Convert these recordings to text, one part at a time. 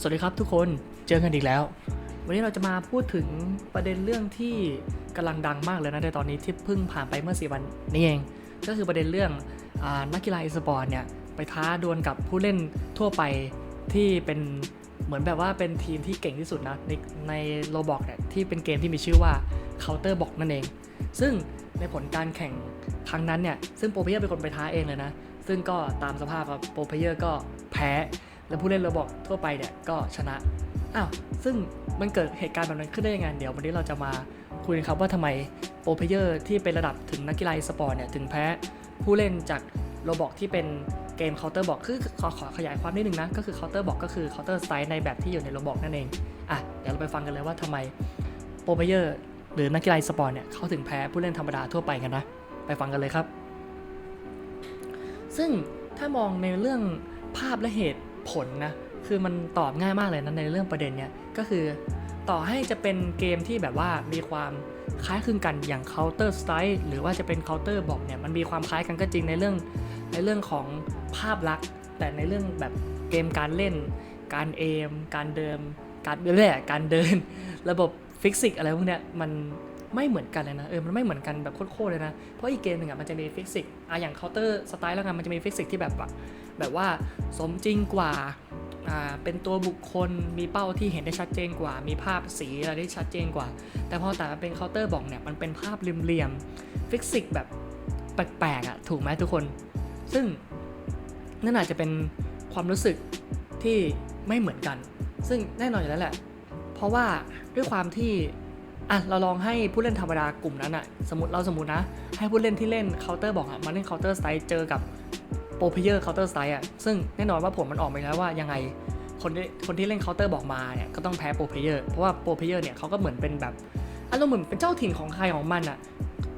สวัสดีครับทุกคนเจอกันอีกแล้ว วันนี้เราจะมาพูดถึงประเด็นเรื่องที่กำลังดังมากเลยนะในตอนนี้ที่เพิ่งผ่านไปเมื่อสี่วันนี้เอง ก็คือประเด็นเรื่องอนักกีฬาอีสปอร์ตเนี่ยไปท้าดวลกับผู้เล่นทั่วไปที่เป็นเหมือนแบบว่าเป็นทีมที่เก่งที่สุดนะในในโลบอกเนี่ยที่เป็นเกมที่มีชื่อว่า Counter Box นั่นเอง ซึ่งในผลการแข่งครั้งนั้นเนี่ยซึ่งโปรเพเยอร์เป็นคนไปท้าเองเลยนะ ซึ่งก็ตามสภาพครับโปรเพเยอร์ก็แพ้ แล้วผู้เล่นราบอกทั่วไปเนี่ยก็ชนะอ้าวซึ่งมันเกิดเหตุการณ์แบบนั้นขึ้นได้ยังไงเดี๋ยววันนี้เราจะมาคุยกันครับว่าทำไมโปรเพเยอร์ที่เป็นระดับถึงนักกีฬาสปอร์ตเนี่ยถึงแพ้ผู้เล่นจากโรบอกที่เป็นเกมเคาน์เตอร์บอกคือขอขอขยายความนิดนึงนะก็คือเคาน์เตอร์บอกก็คือเคาน์เตอร์สไตล์ในแบบที่อยู่ในโรบอกนั่นเองอะเดี๋ยวเราไปฟังกันเลยว่าทำไมโปรเพเยอร์หรือนักกีฬาสปอร์ตเนี่ยเขาถึงแพ้ผู้เล่นธรรมดาทั่วไปกันนะไปฟังกันเลยครับ ซึ่งถ้ามองในเรื่องภาพและเหตุ ผลนะ คือมันตอบง่ายมากเลยนะในเรื่องประเด็นเนี้ย ก็คือต่อให้จะเป็นเกมที่แบบว่ามีความคล้ายคลึงกันอย่าง Counter Strike หรือว่าจะเป็น Counter บอกเนี่ยมันมีความคล้ายกันก็จริงในเรื่องในเรื่องของภาพลักษณ์ แต่ในเรื่องแบบเกมการเล่น การเอม การเดิม การเรื่อยการเดิน ระบบฟิสิกอะไรพวกเนี้ยมัน ไม่เหมือนกันเลยนะเออมันไม่เหมือนกันแบบโคตรเลยนะ เพราะอีกเกมหนึ่งอะมันจะมีฟิสิกอะอย่าง Counter Strike แล้วกันมันจะมีฟิสิกส์ที่แบบแบบว่าสมจริงกว่าอ่าเป็นตัวบุคคลมีเป้าที่เห็นได้ชัดเจนกว่า มีภาพสีอะไรที่ชัดเจนกว่า แต่พอแต่มันเป็นเคาน์เตอร์บอกเนี่ยมันเป็นภาพเหลี่ยมๆฟิสิกส์แบบแปลกๆอะถูกไหมทุกคน ซึ่งนั่นอาจจะเป็นความรู้สึกที่ไม่เหมือนกัน ซึ่งแน่นอนอยู่แล้วแหละ เพราะว่าด้วยความที่ อะเราลองให้ผู้เล่นธรรมดากลุ่มนั้นอะสมมติเราสมมตินะ ให้ผู้เล่นที่เล่นเคาน์เตอร์บอกอะมาเล่นเคาน์เตอร์สไตล์เจอกับโปรเพเยอร์เคาน์เตอร์สไตล์อะซึ่งแน่นอนว่าผลมันออกไปแล้วว่ายังไงคนที่คนที่เล่นเคาน์เตอร์บอกมาเนี่ยก็ต้องแพ้โปรเพเยอร์เพราะว่าโปรเพเยอร์เนี่ยเขาก็เหมือนเป็นแบบอารมณ์เหมือนเป็นเจ้าถิ่นของใครของมันอะ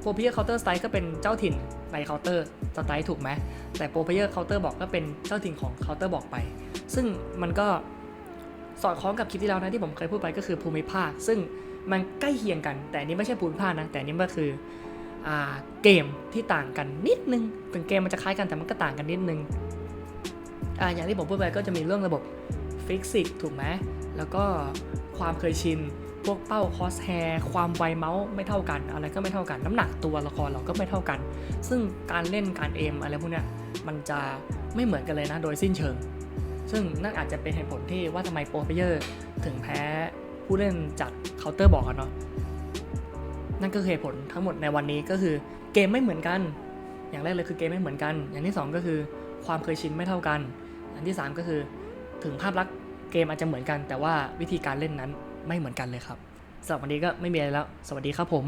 โปรเพเยอร์เคาน์เตอร์สไตล์ก็เป็นเจ้าถิ่นในเคาน์เตอร์สไตล์ถูกไหมแต่โปรเพเยอร์เคาน์เตอร์บอกก็เป็นเจ้าถิ่นของเคาน์เตอร์บอกไป ซึ่งมันก็สอดคล้องกับคลิปที่แล้วนะที่ผมเคยพูดไปก็คือภูมิภาค ซึ่ง มันใกล้เคียงกัน แต่นี้ไม่ใช่ภูมิภานะ แต่นี้มันคือเกมที่ต่างกันนิดนึง ถึงเกมมันจะคล้ายกันแต่มันก็ต่างกันนิดนึงออย่างที่ผมพูดไปก็จะมีเรื่องระบบฟิสิกส์ถูกไหม แล้วก็ความเคยชิน พวกเป้าคอสแฮร์ความไวเมาส์ไม่เท่ากัน อะไรก็ไม่เท่ากัน น้ำหนักตัวละครเราก็ไม่เท่ากัน ซึ่งการเล่นการเอมอะไรพวกเนี้ยมันจะไม่เหมือนกันเลยนะโดยสิ้นเชิง ซึ่งนั่นอาจจะเป็นเหตุผลที่ว่าทำไมโปรเพเยอร์ถึงแพ้ ผู้เล่นจากเคาน์เตอร์บอกกันเนาะนั่นก็คือเหตุผลทั้งหมดในวันนี้ก็คือเกมไม่เหมือนกัน อย่างแรกเลยคือเกมไม่เหมือนกัน อย่างที่สองก็คือความเคยชินไม่เท่ากัน อันที่สามก็คือถึงภาพลักษณ์เกมอาจจะเหมือนกัน แต่ว่าวิธีการเล่นนั้นไม่เหมือนกันเลยครับสำหรับวันนี้ก็ไม่มีอะไรแล้ว สวัสดีครับผม